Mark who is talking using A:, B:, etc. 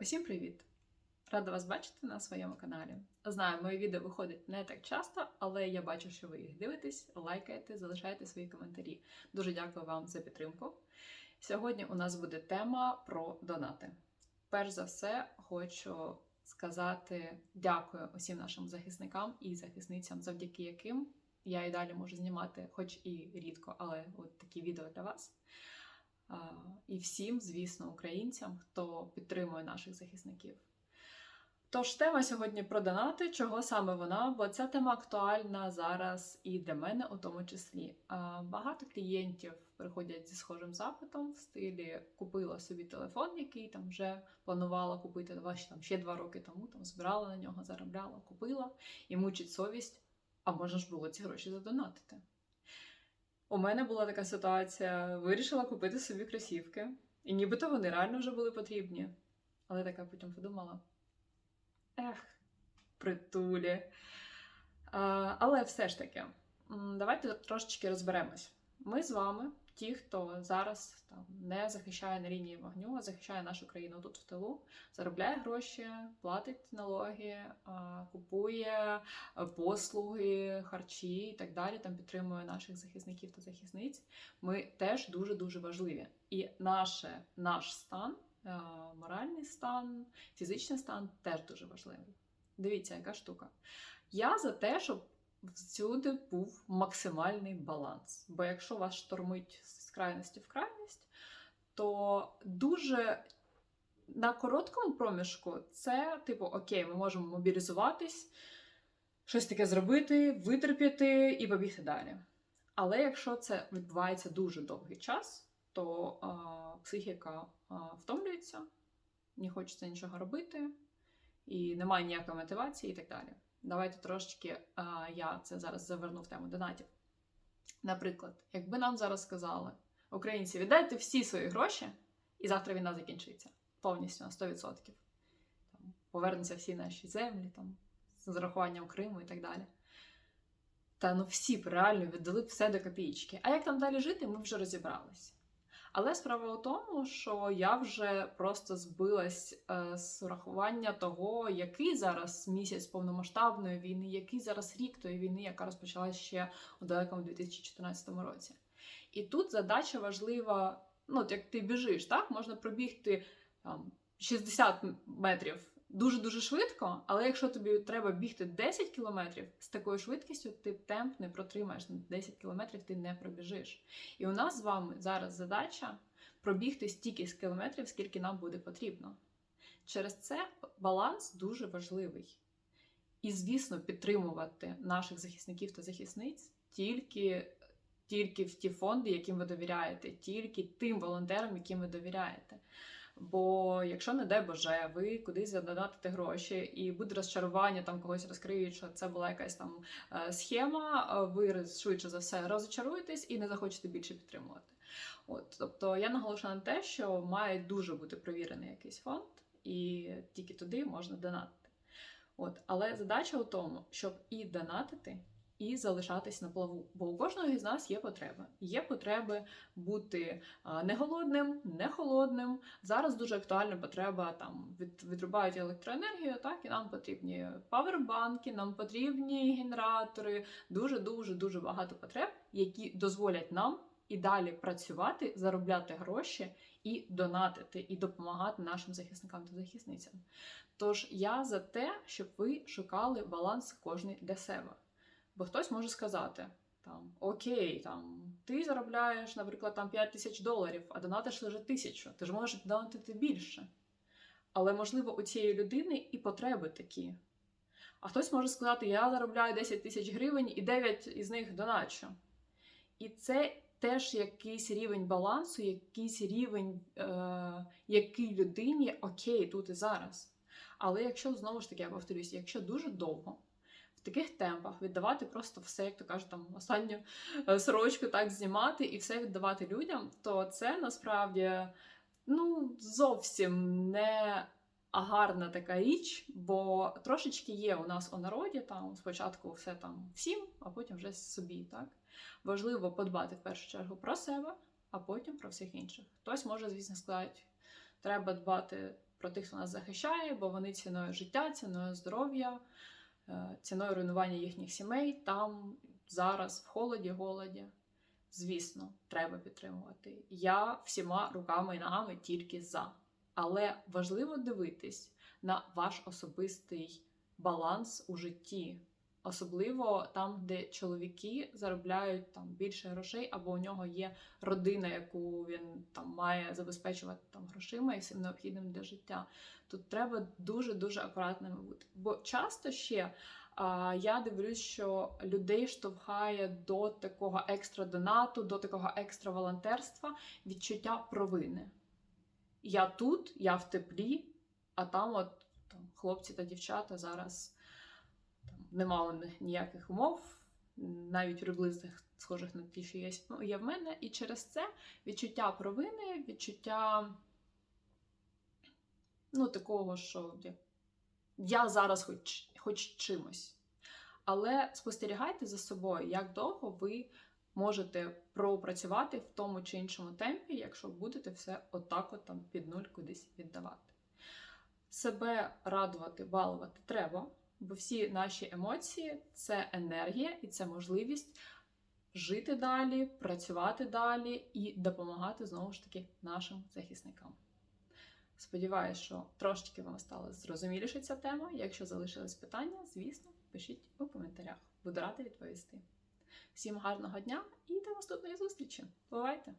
A: Усім привіт! Рада вас бачити на своєму каналі. Знаю, мої відео виходять не так часто, але я бачу, що ви їх дивитесь, лайкаєте, залишаєте свої коментарі. Дуже дякую вам за підтримку. Сьогодні у нас буде тема про донати. Перш за все, хочу сказати дякую усім нашим захисникам і захисницям, завдяки яким я і далі можу знімати, хоч і рідко, але от такі відео для вас. І всім, звісно, українцям, хто підтримує наших захисників. Тож тема сьогодні про донати. Чого саме вона? Бо ця тема актуальна зараз і для мене у тому числі. Багато клієнтів приходять зі схожим запитом в стилі купила собі телефон, який там вже планувала купити ваші там ще два роки тому, там збирала на нього, заробляла, купила і мучить совість. А можна ж було ці гроші задонатити. У мене була така ситуація: вирішила купити собі кросівки, і нібито вони реально вже були потрібні. Але така потім подумала: ех, притулі. А, але все ж таки, давайте трошечки розберемось. Ми з вами, ті, хто зараз там не захищає на лінії вогню, а захищає нашу країну тут в тилу, заробляє гроші, платить налоги, купує послуги, харчі і так далі. Там підтримує наших захисників та захисниць. Ми теж дуже дуже важливі. І наше, наш стан, моральний стан, фізичний стан теж дуже важливий. Дивіться, яка штука. Я за те, щоб всюди був максимальний баланс. Бо якщо вас штормить з крайності в крайність, то дуже на короткому проміжку це, типу, окей, ми можемо мобілізуватись, щось таке зробити, витерпіти і побігти далі. Але якщо це відбувається дуже довгий час, то а, психіка а, втомлюється, не хочеться нічого робити, і немає ніякої мотивації, і так далі. Давайте трошечки а, я це зараз заверну в тему донатів. Наприклад, якби нам зараз сказали, українці, віддайте всі свої гроші, і завтра війна закінчиться повністю на 100%. Там, повернуться всі наші землі, там, з зарахуванням Криму і так далі. Та ну всі б реально віддали б все до копійки. А як там далі жити, ми вже розібралися. Але справа у тому, що я вже просто збилась е, з урахування того, який зараз місяць повномасштабної війни, який зараз рік тої війни, яка розпочалася ще у далекому 2014 році. І тут задача важлива: ну, от як ти біжиш, так можна пробігти там 60 метрів дуже-дуже швидко, але якщо тобі треба бігти 10 кілометрів, з такою швидкістю ти темп не протримаєш. 10 кілометрів ти не пробіжиш. І у нас з вами зараз задача пробігти стільки з кілометрів, скільки нам буде потрібно. Через це баланс дуже важливий. І, звісно, підтримувати наших захисників та захисниць тільки, тільки в ті фонди, яким ви довіряєте, тільки тим волонтерам, яким ви довіряєте. Бо якщо, не дай Боже, ви кудись задонатите гроші, і буде розчарування, там когось розкриють, що це була якась там е, схема, е, ви швидше за все розочаруєтесь і не захочете більше підтримувати. От, тобто я наголошую на те, що має дуже бути провірений якийсь фонд, і тільки туди можна донатити. От, але задача у тому, щоб і донатити, і залишатись на плаву. Бо у кожного із нас є потреби. Є потреби бути не голодним, не холодним. Зараз дуже актуальна потреба там від, відрубають електроенергію, так і нам потрібні павербанки, нам потрібні генератори. Дуже дуже дуже багато потреб, які дозволять нам і далі працювати, заробляти гроші і донатити, і допомагати нашим захисникам та захисницям. Тож я за те, щоб ви шукали баланс кожний для себе. Бо хтось може сказати: там Окей, там ти заробляєш, наприклад, там 5 тисяч доларів, а донатиш лише тисячу. Ти ж можеш донатити більше. Але, можливо, у цієї людини і потреби такі. А хтось може сказати, я заробляю 10 тисяч гривень і 9 із них доначу. І це теж якийсь рівень балансу, якийсь рівень, е, який людині окей тут і зараз. Але якщо знову ж таки я повторюсь, якщо дуже довго таких темпах віддавати просто все, як то кажуть, там останню е, сорочку так знімати і все віддавати людям, то це насправді ну, зовсім не гарна така річ, бо трошечки є у нас у народі там спочатку все там всім, а потім вже собі. так? Важливо подбати в першу чергу про себе, а потім про всіх інших. Хтось може, звісно, сказати, треба дбати про тих, хто нас захищає, бо вони ціною життя, ціною здоров'я, ціною руйнування їхніх сімей там зараз в холоді, голоді. Звісно, треба підтримувати. Я всіма руками і ногами тільки за. Але важливо дивитись на ваш особистий баланс у житті. Особливо там, де чоловіки заробляють там більше грошей, або у нього є родина, яку він там має забезпечувати там грошима і всім необхідним для життя. Тут треба дуже дуже акуратними бути. Бо часто ще а, я дивлюсь, що людей штовхає до такого екстра донату, до такого екстра волонтерства відчуття провини. Я тут, я в теплі, а там от там, хлопці та дівчата зараз там нема у ніяких умов, навіть приблизних схожих на ті, що є, ну, є в мене. І через це відчуття провини, відчуття ну, такого, що я зараз хоч, хоч чимось. Але спостерігайте за собою, як довго ви можете пропрацювати в тому чи іншому темпі, якщо будете все отак от там під нуль кудись віддавати. Себе радувати, балувати треба, бо всі наші емоції це енергія і це можливість жити далі, працювати далі і допомагати знову ж таки нашим захисникам. Сподіваюсь, що трошки вам стало зрозуміліше ця тема. Якщо залишились питання, звісно, пишіть у коментарях. Буду рада відповісти. Всім гарного дня і до наступної зустрічі! Бувайте!